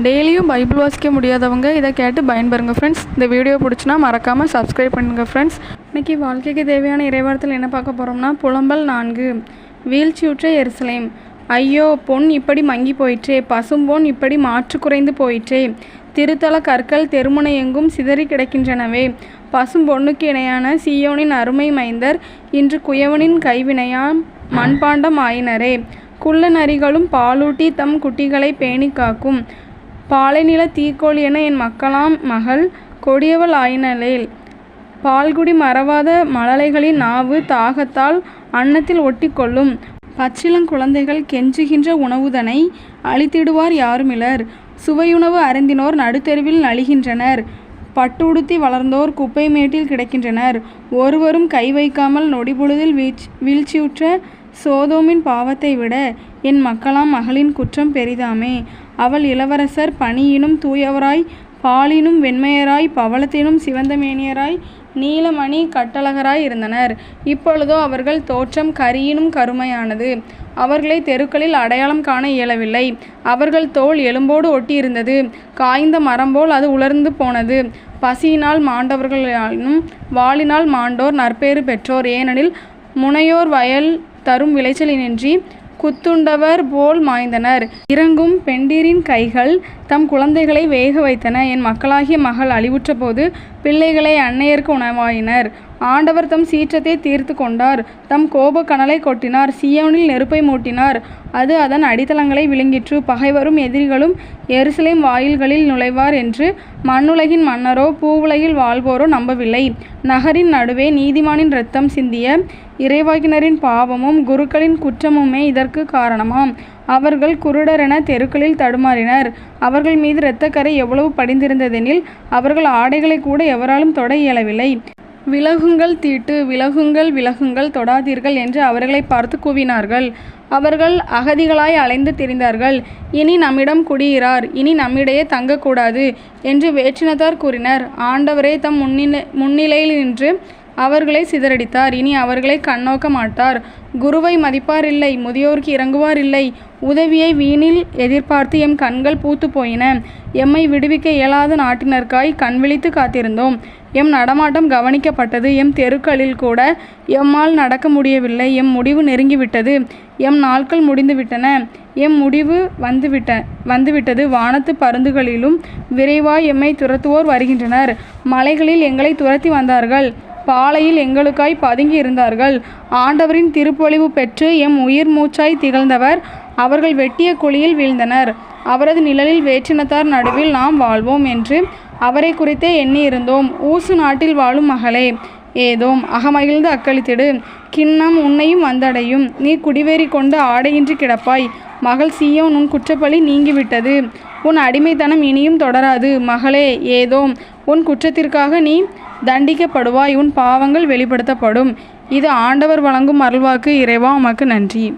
டெய்லியும் பைபிள் வாசிக்க முடியாதவங்க இதை கேட்டு பயன்பெறுங்க ஃப்ரெண்ட்ஸ் இந்த வீடியோ பிடிச்சினா மறக்காமல் சப்ஸ்கிரைப் பண்ணுங்கள் ஃப்ரெண்ட்ஸ் இன்றைக்கி வாழ்க்கைக்கு தேவையான இறைவாரத்தில் என்ன பார்க்க போகிறோம்னா புலம்பல் நான்கு. வீழ்ச்சியுற்ற எருசலேம். ஐயோ பொன் இப்படி மங்கி போயிற்றே. பசும்பொன் இப்படி மாற்று குறைந்து போயிற்றே. திருத்தல கற்கள் தெருமுனை எங்கும் சிதறி கிடக்கின்றனவே. பசும் பொண்ணுக்கு இணையான சீயோனின் அருமை மைந்தர் இன்று குயவனின் கைவினையாம் மண்பாண்டம் ஆயினரே. குள்ள நரிகளும் பாலூட்டி தம் குட்டிகளை பேணி காக்கும் பாலைநில தீக்கோள் என என் மக்களாம் மகள் கொடியவள் ஆயினளேல் பால்குடி மறவாத மழலைகளின் நாவு தாகத்தால் அன்னத்தில் ஒட்டிக்கொள்ளும். பச்சிளங்குழந்தைகள் கெஞ்சுகின்ற உணவுதனை அழித்திடுவார் யாருமிலர். சுவையுணவு அருந்தினோர் நடுத்தெருவில் நலிகின்றனர். பட்டுடுத்தி வளர்ந்தோர் குப்பை மேட்டில் கிடக்கின்றனர். ஒருவரும் கை வைக்காமல் நொடிபொழுதில் வீழ்ச் வீழ்ச்சியுற்ற சோதோமின் பாவத்தை விட என் மக்களாம் மகளின் குற்றம் பெரிதாமே. அவள் இளவரசர் பணியினும் தூயவராய் பாலினும் வெண்மையராய் பவளத்தினும் சிவந்த மேனியராய் நீலமணி கட்டழகராய் இருந்தனர். இப்பொழுதோ அவர்கள் தோற்றம் கரியினும் கருமையானது. அவர்களை தெருக்களில் அடையாளம் காண இயலவில்லை. அவர்கள் தோல் எலும்போடு ஒட்டியிருந்தது. காய்ந்த மரம் போல் அது உலர்ந்து போனது. பசியினால் மாண்டவர்களாலும் வாளினால் மாண்டோர் நற்பேறு பெற்றோர். ஏனெனில் முனையோர் வயல் தரும் விளைச்சலினின்றி குத்துண்டவர் போல் மாய்ந்தனர். இறங்கும் பெண்டிரின் கைகள் தம் குழந்தைகளை வேக வைத்தன. என் மக்களாகிய மகள் அழிவுற்ற போது பிள்ளைகளை அன்னையருக்கு உணவாயினர். ஆண்டவர் தம் சீற்றத்தை தீர்த்து கொண்டார். தம் கோப கனலை கொட்டினார். சியோனில் நெருப்பை மூட்டினார். அது அதன் அடித்தளங்களை விழுங்கிற்று. பகைவரும் எதிரிகளும் எருசலேம் வாயில்களில் நுழைவார் என்று மண்ணுலகின் மன்னரோ பூவுலகில் வாழ்வோரோ நம்பவில்லை. நகரின் நடுவே நீதிமானின் இரத்தம் சிந்திய இறைவாக்கினரின் பாவமும் குருக்களின் குற்றமுமே இதற்கு காரணமாம். அவர்கள் குருடரென தெருக்களில் தடுமாறினர். அவர்கள் மீது இரத்தக்கரை எவ்வளவு படிந்திருந்ததெனில் அவர்கள் ஆடைகளை கூட எவராலும் தொட இயலவில்லை. விலகுங்கள் தீட்டு விலகுங்கள் விலகுங்கள் தொடாதீர்கள் என்று அவர்களை பார்த்து கூவினார்கள். அவர்கள் அகதிகளாய் அலைந்து திரிந்தார்கள். இனி நம்மிடம் குடியிறார் இனி நம்மிடையே தங்கக்கூடாது என்று வேற்றினத்தார் கூறினர். ஆண்டவரே தம் முன்னிலை முன்னிலையில் நின்று அவர்களை சிதறடித்தார். இனி அவர்களை கண்ணோக்க மாட்டார் குருவை மதிப்பார் இல்லை முதியோருக்கு இறங்குவார் இல்லை உதவியை வீணில் எதிர்பார்த்து எம் கண்கள் பூத்து போயின. எம்மை விடுவிக்க இயலாத நாட்டினர்காய் கண்விழித்து காத்திருந்தோம். எம் நடமாட்டம் கவனிக்கப்பட்டது. எம் தெருக்களில் கூட எம்மால் நடக்க முடியவில்லை. எம் முடிவு நெருங்கிவிட்டது. எம் நாட்கள் முடிந்துவிட்டன. எம் முடிவு வந்துவிட்ட வந்துவிட்டது. வானத்து பருந்துகளிலும் விரைவாய் எம்மை துரத்துவோர் வருகின்றனர். மலைகளில் எங்களை துரத்தி வந்தார்கள். பாலையில் எங்களுக்காய் பதுங்கி இருந்தார்கள். ஆண்டவரின் திருப்பொழிவு பெற்று எம் உயிர் மூச்சாய் திகழ்ந்தவர். அவர்கள் வெட்டிய குழியில் வீழ்ந்தனர். அவரது நிழலில் வேற்றினத்தார் நடுவில் நாம் வாழ்வோம் என்று அவரை குறித்தே எண்ணியிருந்தோம். ஊசு நாட்டில் வாழும் மகளே ஏதோம் அகமகிழ்ந்து அக்களித்திடு. கிண்ணம் உன்னையும் வந்தடையும். நீ குடிவேறி கொண்டு ஆடையின்றி கிடப்பாய். மகள் சீயோன் உன் குற்றப்பழி நீங்கிவிட்டது. உன் அடிமைத்தனம் இனியும் தொடராது. மகளே ஏதோம் உன் குற்றத்திற்காக நீ தண்டிக்கப்படுவாய் உன் பாவங்கள் வெளிப்படுத்தப்படும். இது ஆண்டவர் வழங்கும் அருள்வாக்கு. இறைவா உமக்கு நன்றி.